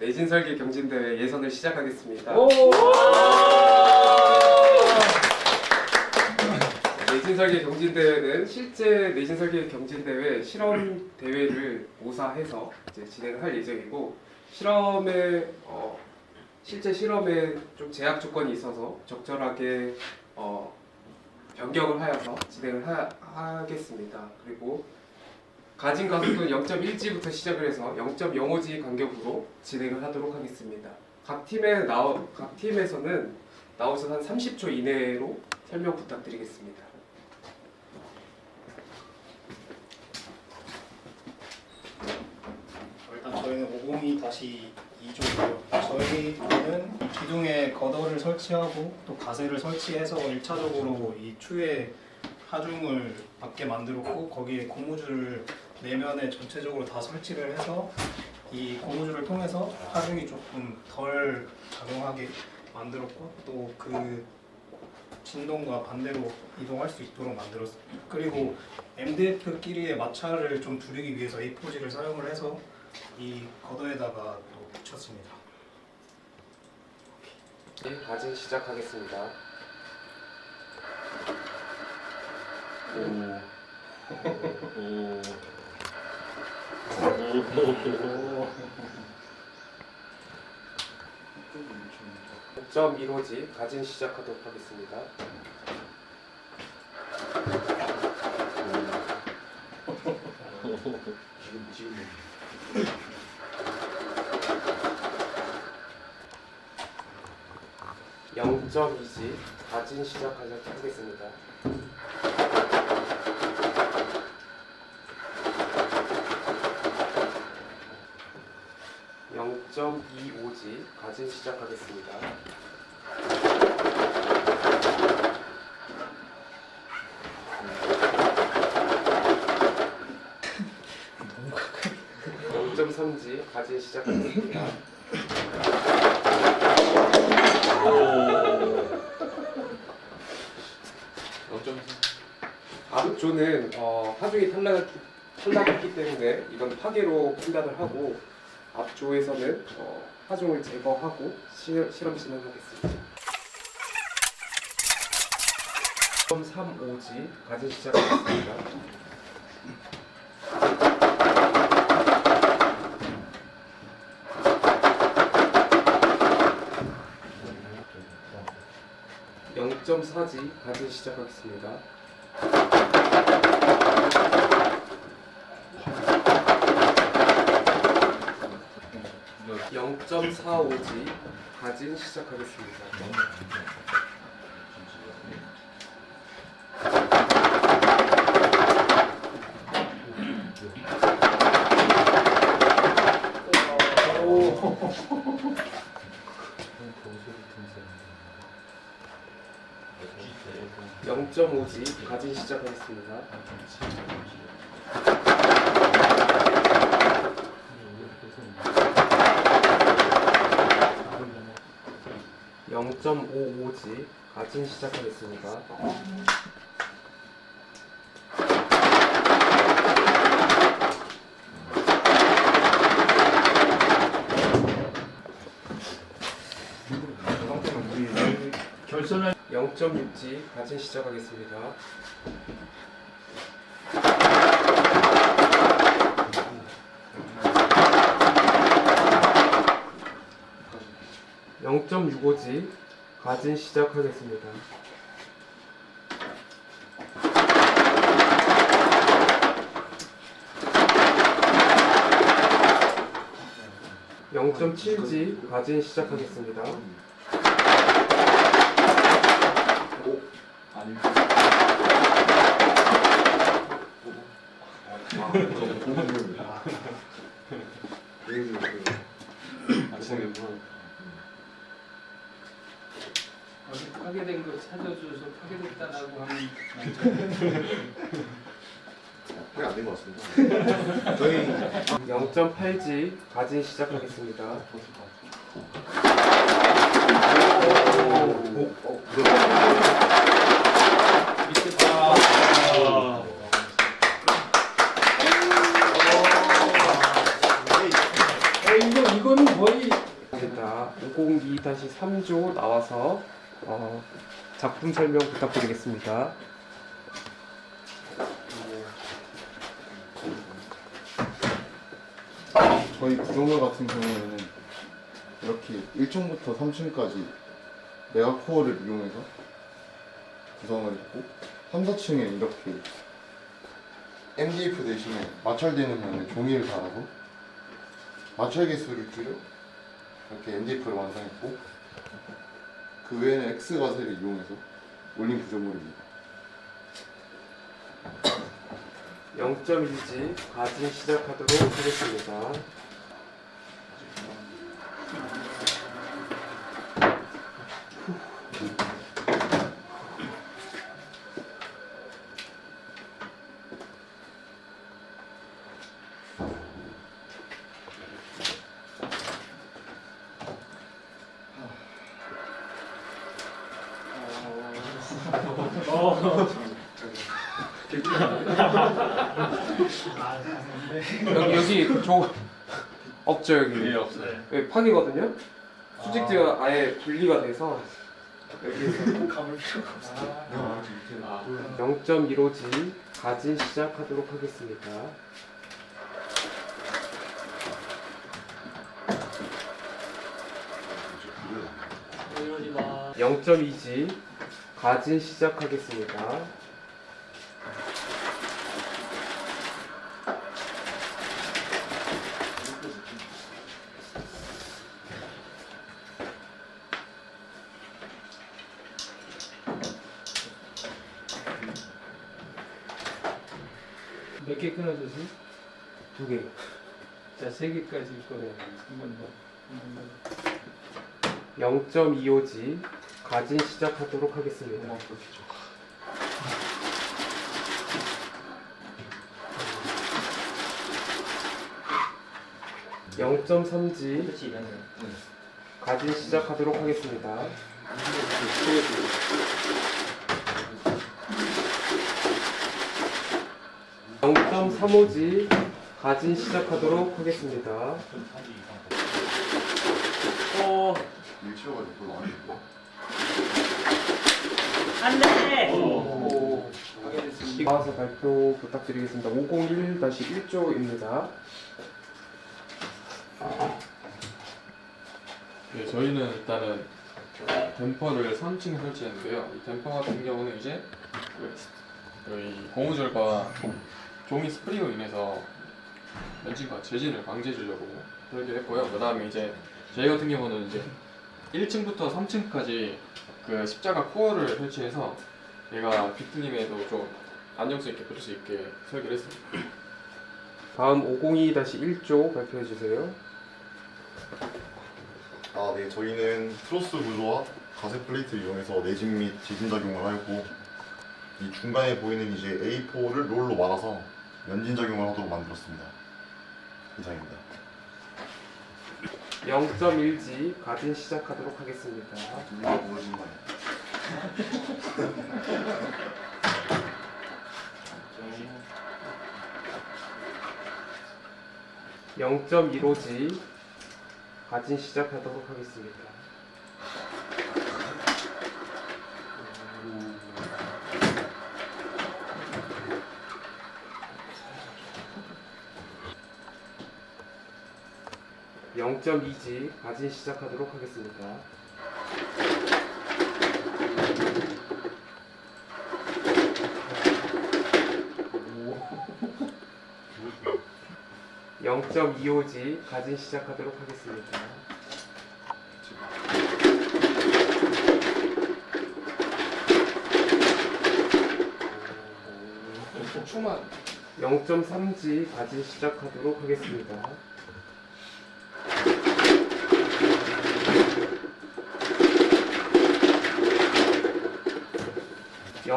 내진설계 경진대회 예선을 시작하겠습니다. 내진설계 경진대회는 실제 내진설계 경진대회 실험 대회를 모사해서 이제 진행을 할 예정이고 실험에 어, 실제 실험에 좀 제약 조건이 있어서 적절하게 어, 변경을 하여서 진행을 하, 하겠습니다. 그리고 가진 가속도는 0.1G부터 시작을 해서 0.05G 간격으로 진행을 하도록 하겠습니다. 각 팀에 나오 각 팀에서는 나오셔서 한 30초 이내로 설명 부탁드리겠습니다. 일단 저희는 502 다시 2조고요. 저희는 기둥에 거더를 설치하고 또 가세를 설치해서 1차적으로 이 추에 하중을 받게 만들었고 거기에 고무줄을 내면에 전체적으로 다 설치를 해서 이 고무줄을 통해서 하중이 조금 덜 작용하게 만들었고 또 그 진동과 반대로 이동할 수 있도록 만들었습니다. 그리고 MDF끼리의 마찰을 좀 줄이기 위해서 A4지를 사용을 해서 이 겉어에다가 또 붙였습니다. 네, 과제 시작하겠습니다. 오. 5.15지 가진 시작하도록 하겠습니다. 영 0.2지 가진 시작하도록 하겠습니다. 영 0.25지 가진 시작하겠습니다. 영 0.3지 가진 시작하겠습니다. 앞조는 어, 하중이 탈락, 탈락했기 때문에 이건 파괴로 판단을 하고 앞조에서는 어, 하중을 제거하고 시, 실험 진행하겠습니다. 0.35지 가진 시작하겠습니다. 영 0.4지 가진 시작하겠습니다. 0.45지 가진 시작하겠습니다. 영 0.5지 가진 시작하겠습니다. 영 0.55지 가진 시작하겠습니다. 결선을 0.6지 가진 시작하겠습니다. (0.65지) 가진 시작하겠습니다. (0.7지) 가진 시작하겠습니다. 어디 파괴된 거 찾아줘서 파괴됐다라고 하면 그게 안된 것 같습니다. 저희 0.8지 가진 시작하겠습니다. 어, 이거 이거는 거의 502-3조 나와서 어, 작품 설명 부탁드리겠습니다. 저희 구조물 같은 경우에는 이렇게 1층부터 3층까지 메가코어를 이용해서 구성을 했고 3, 4층에 이렇게 MDF 대신에 마찰되는 면에 종이를 달아서 마찰 개수를 줄여 이렇게 MDF를 완성했고 그 외에는 X 가세를 이용해서 올린 구조물입니다. 0.1지 가진 시작하도록 하겠습니다. 여기 여기 조 없죠 여기. 예 없어요. 여기 파기거든요. 수직지가 아예 분리가 돼서 여기에서 감을 필요가 없어. 아, 0.15지 가진 시작하도록 하겠습니다. 이러지 마. 0.2지 가진 시작하겠습니다. 끊어주세요. 두 개. 자, 세 개까지 꺼내. 한번 더. 한번 더. 0.25지 가진 시작하도록 하겠습니다. 영 0.3지 그렇지, 이거는. 가진 시작하도록 하겠습니다. 영 0.35지 가진 시작하도록 하겠습니다. 어, 일치워가지고 별로 안 예뻐. 안 돼! 오. 나와서 발표 부탁드리겠습니다. 501-1조입니다. 네, 저희는 일단은 댐퍼를 3층에 설치했는데요. 이 댐퍼 같은 경우는 이제 그 저희 고무줄과 종이 스프링으로 인해서 연진과 재진을 방지해 주려고 설계했고요. 그 다음에 이제 저희 같은 경우는 이제 1층부터 3층까지 그 십자가 코어를 설치해서 얘가 비틀림에도 좀 안정성 있게 버틸 수 있게 설계를 했습니다. 다음 502-1조 발표해 주세요. 아, 네. 저희는 트로스 구조와 가세 플레이트를 이용해서 내진 및 지진 작용을 하였고 이 중간에 보이는 이제 A4를 롤로 말아서 연진 작용을 하도록 만들었습니다. 이상입니다. 0.1지 가진 시작하도록 하겠습니다. 누가 보여준? 영 0.15지 가진 시작하도록 하겠습니다. 0.2지 가진 시작하도록 하겠습니다. 영 0.25지 가진 시작하도록 하겠습니다. 초만 0.3지 가진 시작하도록 하겠습니다.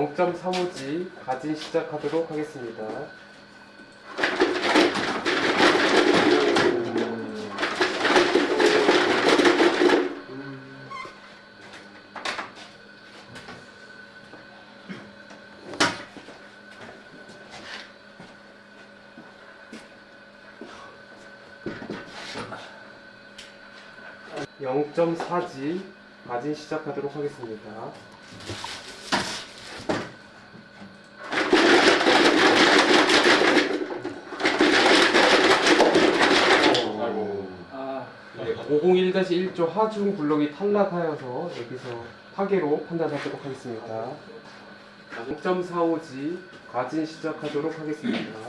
0.35G 가진 시작하도록 하겠습니다. 영점 사지 가진 시작하도록 하겠습니다. 501-1조 하중 블록이 탈락하여서 여기서 파괴로 판단하도록 하겠습니다. 0.45G 가진 시작하도록 하겠습니다.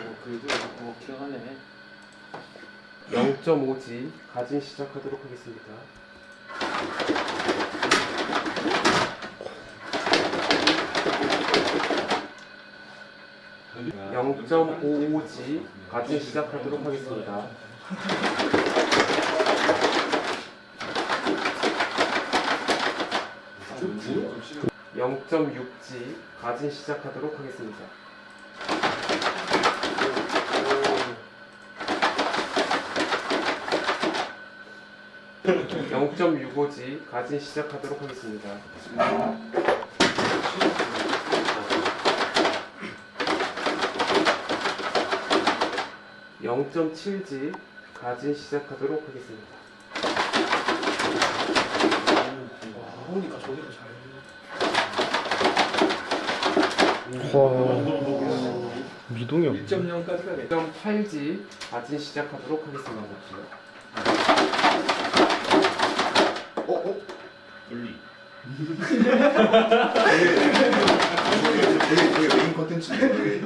어, 그래도 어, 기억하네. 0.5G 가진 시작하도록 하겠습니다. 아, 0.55G 가진 시작하도록 하겠습니다. 아, 0.6G 가진 시작하도록 하겠습니다. 오. 0.65G 가진 시작하도록 하겠습니다. 0.7G 가진 시작하도록 하겠습니다. 그러니까 저기도 잘. 미동이 없네. 1.0까지 가네. 0.8G 가진 시작하도록 하겠습니다. 어? 어? 분리. 되게 되게 메인 컨텐츠인데 왜